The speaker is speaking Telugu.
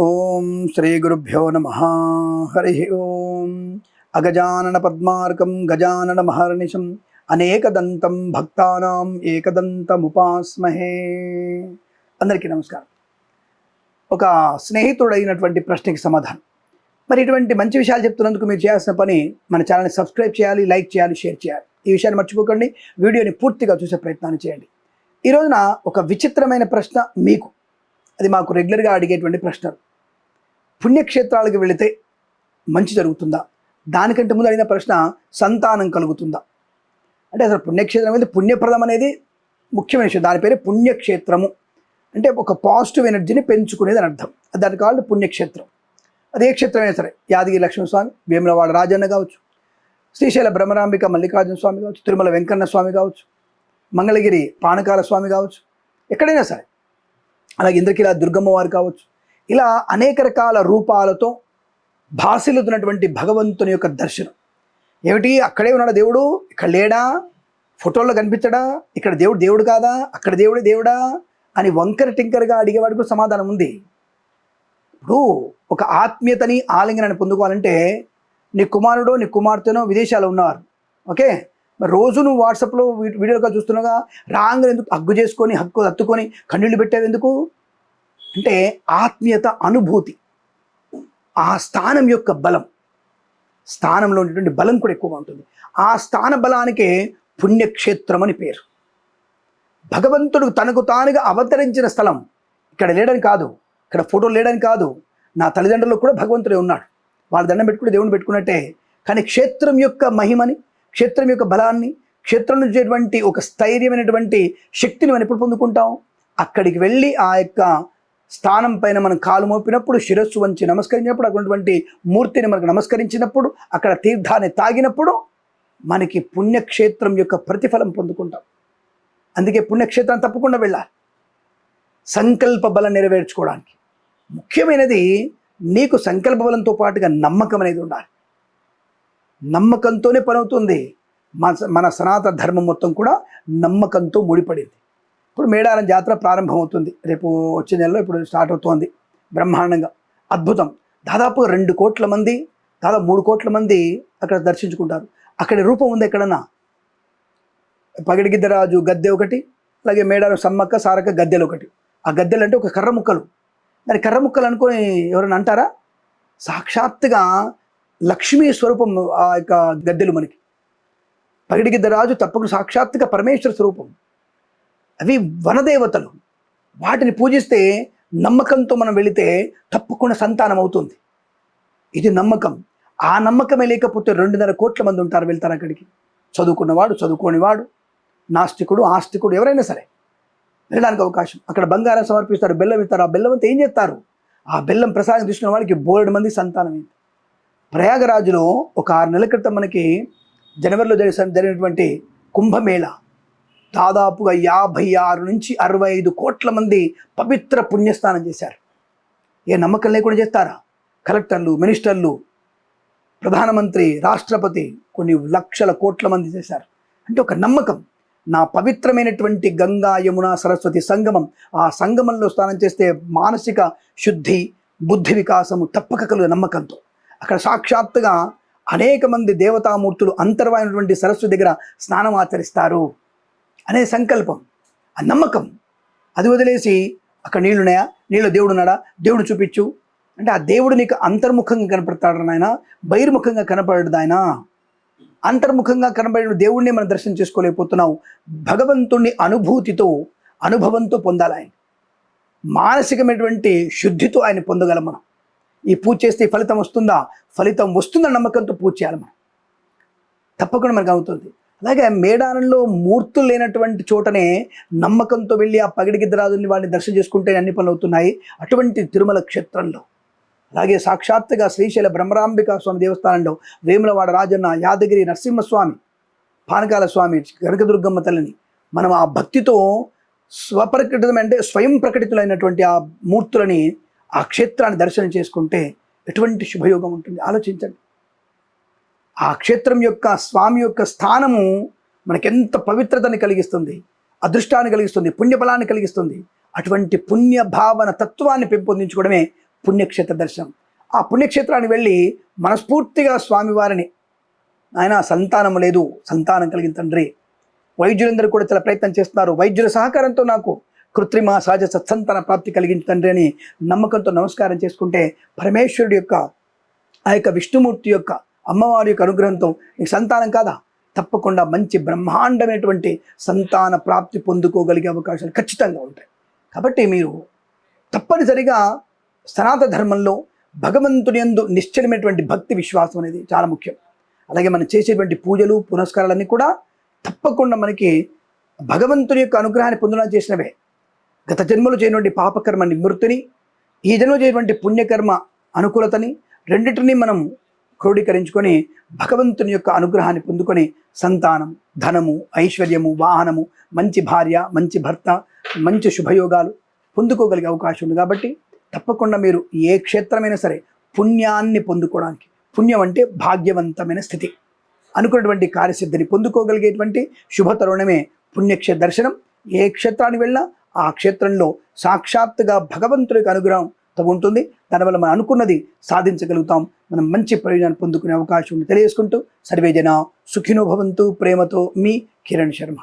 ఓం శ్రీ గురుభ్యో నమ. హరి ఓం. అగజానన పద్మార్కం గజానన మహర్నిశం. అనేకదంతం భక్తానాం ఏకదంతముపాస్మహే. అందరికీ నమస్కారం. ఒక స్నేహితుడైనటువంటి ప్రశ్నకి సమాధానం. మరి ఇటువంటి మంచి విషయాలు చెప్తున్నందుకు మీరు చేయాల్సిన పని మన ఛానల్ని సబ్స్క్రైబ్ చేయాలి లైక్ చేయాలి షేర్ చేయాలి. ఈ విషయాన్ని మర్చిపోకండి వీడియోని పూర్తిగా చూసే ప్రయత్నాన్ని చేయండి. ఈ రోజున ఒక విచిత్రమైన ప్రశ్న మీకు. అది మాకు రెగ్యులర్గా అడిగేటువంటి ప్రశ్నలు. పుణ్యక్షేత్రాలకు వెళితే మంచి జరుగుతుందా? దానికంటే ముందు అడిగిన ప్రశ్న సంతానం కలుగుతుందా? అంటే అసలు పుణ్యక్షేత్రం అనేది పుణ్యప్రదం అనేది ముఖ్యమైన విషయం. దాని పేరే పుణ్యక్షేత్రము. అంటే ఒక పాజిటివ్ ఎనర్జీని పెంచుకునేది అని అర్థం. దాని కావాలి పుణ్యక్షేత్రం. అదే క్షేత్రమైనా సరే. యాదగిరి లక్ష్మణస్వామి వేములవాడ రాజన్న కావచ్చు. శ్రీశైల బ్రహ్మరాంబిక మల్లికార్జున స్వామి కావచ్చు. తిరుమల వెంకన్న స్వామి కావచ్చు. మంగళగిరి పానకాల స్వామి కావచ్చు. ఎక్కడైనా సరే. అలాగే ఇంద్రకిలా దుర్గమ్మ వారు కావచ్చు. ఇలా అనేక రకాల రూపాలతో భాసిల్లుతున్నటువంటి భగవంతుని యొక్క దర్శనం. ఏమిటి? అక్కడే ఉన్నాడు దేవుడు? ఇక్కడ లేడా? ఫోటోల్లో కనిపించడా? ఇక్కడ దేవుడు దేవుడు కాదా? అక్కడ దేవుడే దేవుడా? అని వంకర టింకరగా అడిగేవాడికి కూడా సమాధానం ఉంది. ఇప్పుడు ఒక ఆత్మీయతని ఆలింగనాన్ని పొందుకోవాలంటే నీ కుమారుడో నీ కుమార్తెనో విదేశాలు ఉన్నారు. ఓకే? రోజు నువ్వు వాట్సాప్లో వీడియోగా వీడియోలుగా చూస్తున్నాగా రాంగ్ ఎందుకు హగ్గు చేసుకొని హక్కు హత్తుకొని కన్నీళ్ళు పెట్టేవి ఎందుకు అంటే ఆత్మీయత అనుభూతి. ఆ స్థానం యొక్క బలం. స్థానంలో ఉండేటువంటి బలం కూడా ఎక్కువగా ఉంటుంది. ఆ స్థాన బలానికే పుణ్యక్షేత్రం అని పేరు. భగవంతుడు తనకు తానుగా అవతరించిన స్థలం ఇక్కడ లేడని కాదు. ఇక్కడ ఫోటో లేడని కాదు. నా తల్లిదండ్రులు కూడా భగవంతుడే ఉన్నాడు. వాళ్ళ దండం పెట్టుకుని దేవుని పెట్టుకున్నట్టే. కానీ క్షేత్రం యొక్క మహిమని క్షేత్రం యొక్క బలాన్ని క్షేత్రం నుంచేటువంటి ఒక స్థైర్యమైనటువంటి శక్తిని మనం ఎప్పుడు పొందుకుంటాం? అక్కడికి వెళ్ళి ఆ యొక్క స్థానం పైన మనం కాలు మోపినప్పుడు శిరస్సు వంచి నమస్కరించినప్పుడు అటువంటి మూర్తిని మనకు నమస్కరించినప్పుడు అక్కడ తీర్థాన్ని తాగినప్పుడు మనకి పుణ్యక్షేత్రం యొక్క ప్రతిఫలం పొందుకుంటాం. అందుకే పుణ్యక్షేత్రం తప్పకుండా వెళ్ళాలి. సంకల్ప బలం నెరవేర్చుకోవడానికి. ముఖ్యమైనది నీకు సంకల్ప బలంతో పాటుగా నమ్మకం అనేది ఉండాలి. నమ్మకంతోనే పనవుతుంది. మన మన సనాతన ధర్మం మొత్తం కూడా నమ్మకంతో ముడిపడింది. ఇప్పుడు మేడారం జాతర ప్రారంభమవుతుంది. రేపు వచ్చే నెలలో ఇప్పుడు స్టార్ట్ అవుతోంది. బ్రహ్మాండంగా. అద్భుతం. దాదాపు రెండు కోట్ల మంది దాదాపు మూడు కోట్ల మంది అక్కడ దర్శించుకుంటారు. అక్కడ రూపం ఉంది ఎక్కడన్నా? పగిడిగిద్దరాజు గద్దె ఒకటి అలాగే మేడారం సమ్మక్క సారక్క గద్దెలు ఒకటి. ఆ గద్దెలు అంటే ఒక కర్ర ముక్కలు. దాని కర్ర ముక్కలు అనుకొని ఎవరైనా అంటారా? సాక్షాత్తుగా లక్ష్మీ స్వరూపం ఆ యొక్క గద్దెలు మనకి. పగిడిగిద్దరాజు తప్పకుండా సాక్షాత్తుగా పరమేశ్వర స్వరూపం. అవి వనదేవతలు. వాటిని పూజిస్తే నమ్మకంతో మనం వెళితే తప్పకుండా సంతానం అవుతుంది. ఇది నమ్మకం. ఆ నమ్మకమే లేకపోతే రెండున్నర కోట్ల మంది ఉంటారు వెళ్తారు అక్కడికి. చదువుకున్నవాడు చదువుకోనివాడు నాస్తికుడు ఆస్తికుడు ఎవరైనా సరే వెళ్ళడానికి అవకాశం. అక్కడ బంగారం సమర్పిస్తారు బెల్లం ఇస్తారు. ఆ బెల్లం అంతా ఏం చేస్తారు? ఆ బెల్లం ప్రసాదం తీసుకున్న వాళ్ళకి బోర్డు మంది సంతానం ప్రయాగరాజులో ఒక ఆరు నెలల క్రితం మనకి జనవరిలో జరిగిన జరిగినటువంటి కుంభమేళ. దాదాపుగా యాభై ఆరు నుంచి అరవై ఐదు కోట్ల మంది పవిత్ర పుణ్యస్నానం చేశారు. ఏ నమ్మకం లేకుండా చేస్తారా? కలెక్టర్లు మినిస్టర్లు ప్రధానమంత్రి రాష్ట్రపతి కొన్ని లక్షల కోట్ల మంది చేశారు. అంటే ఒక నమ్మకం. నా పవిత్రమైనటువంటి గంగా యమున సరస్వతి సంగమం ఆ సంగమంలో స్నానం చేస్తే మానసిక శుద్ధి బుద్ధి వికాసము తప్పక కలుగు నమ్మకంతో. అక్కడ సాక్షాత్తుగా అనేక మంది దేవతామూర్తులు అంతర్వాయినటువంటి సరస్సు దగ్గర స్నానం ఆచరిస్తారు. అనే సంకల్పం ఆ నమ్మకం. అది వదిలేసి అక్కడ నీళ్ళున్నాయా నీళ్ళు దేవుడు ఉన్నాడా దేవుడు చూపించు. అంటే ఆ దేవుడు నీకు అంతర్ముఖంగా కనపడతాడు నాయన? బహిర్ముఖంగా కనపడడు ఆయన అంతర్ముఖంగా కనబడిన దేవుణ్ణి మనం దర్శనం చేసుకోలేకపోతున్నాం భగవంతుణ్ణి అనుభూతితో అనుభవంతో పొందాలి ఆయన. మానసికమైనటువంటి శుద్ధితో ఆయన పొందగలం మనం. ఈ పూజ చేస్తే ఫలితం వస్తుందా? ఫలితం వస్తుందన్న నమ్మకంతో పూజ చేయాలి మనం. తప్పకుండా మనకు అవుతుంది. అలాగే మేడారంలో మూర్తులు లేనటువంటి చోటనే నమ్మకంతో వెళ్ళి ఆ పగిడిగిద్దరాజుని వాడిని దర్శనం చేసుకుంటే అన్ని పనులు అవుతున్నాయి అటువంటి తిరుమల క్షేత్రంలో. అలాగే సాక్షాత్తుగా శ్రీశైల బ్రహ్మరాంబిక స్వామి దేవస్థానంలో వేములవాడ రాజన్న యాదగిరి నరసింహస్వామి పానకాల స్వామి గనకదుర్గమ్మ తల్లిని మనం ఆ భక్తితో స్వప్రకటితం అంటే స్వయం ప్రకటితులైనటువంటి ఆ మూర్తులని ఆ క్షేత్రాన్ని దర్శనం చేసుకుంటే ఎటువంటి శుభయోగం ఉంటుంది? ఆలోచించండి. ఆ క్షేత్రం యొక్క స్వామి యొక్క స్థానము మనకెంత పవిత్రతని కలిగిస్తుంది అదృష్టాన్ని కలిగిస్తుంది పుణ్యబలాన్ని కలిగిస్తుంది. అటువంటి పుణ్య భావన తత్వాన్ని పెంపొందించుకోవడమే పుణ్యక్షేత్ర దర్శనం. ఆ పుణ్యక్షేత్రాన్ని వెళ్ళి మనస్ఫూర్తిగా స్వామివారిని ఆయన సంతానం లేదు సంతానం కలిగిన తండ్రి. వైద్యులందరూ కూడా చాలా ప్రయత్నం చేస్తున్నారు. వైద్యుల సహకారంతో నాకు కృత్రిమ సహజ సత్సంతాన ప్రాప్తి కలిగిన తండ్రి అని నమ్మకంతో నమస్కారం చేసుకుంటే పరమేశ్వరుడి యొక్క ఆ యొక్క విష్ణుమూర్తి యొక్క అమ్మవారి యొక్క అనుగ్రహంతో. నీకు సంతానం కాదా? తప్పకుండా మంచి బ్రహ్మాండమైనటువంటి సంతాన ప్రాప్తి పొందుకోగలిగే అవకాశాలు ఖచ్చితంగా ఉంటాయి. కాబట్టి మీరు తప్పనిసరిగా సనాతన ధర్మంలో భగవంతుని యందు నిశ్చలమైనటువంటి భక్తి విశ్వాసం అనేది చాలా ముఖ్యం. అలాగే మనం చేసేటువంటి పూజలు పునస్కారాలన్నీ కూడా తప్పకుండా మనకి భగవంతుని యొక్క అనుగ్రహాన్ని పొందడం చేసినవే. గత జన్మలో చేయనటువంటి పాపకర్మ నివృత్తిని ఈ జన్మలో చేయటువంటి పుణ్యకర్మ అనుకూలతని రెండింటినీ మనం క్రోడీకరించుకొని భగవంతుని యొక్క అనుగ్రహాన్ని పొందుకొని సంతానం ధనము ఐశ్వర్యము వాహనము మంచి భార్య మంచి భర్త మంచి శుభయోగాలు పొందుకోగలిగే అవకాశం ఉంది కాబట్టి తప్పకుండా మీరు ఏ క్షేత్రమైనా సరే పుణ్యాన్ని పొందుకోవడానికి పుణ్యం అంటే భాగ్యవంతమైన స్థితి. అనుకున్నటువంటి కార్యసిద్ధిని పొందుకోగలిగేటువంటి శుభ తరుణమే పుణ్యక్షేత్ర దర్శనం. ఏ క్షేత్రానికి వెళ్ళినా ఆ క్షేత్రంలో సాక్షాత్తుగా భగవంతుడికి అనుగ్రహం తో ఉంటుంది. దానివల్ల మనం అనుకున్నది సాధించగలుగుతాం. మనం మంచి ప్రయోజనాన్ని పొందుకునే అవకాశం ఉంది తెలియజేసుకుంటూ సర్వేజన సుఖినో భవంతు ప్రేమతో మీ కిరణ్ శర్మ.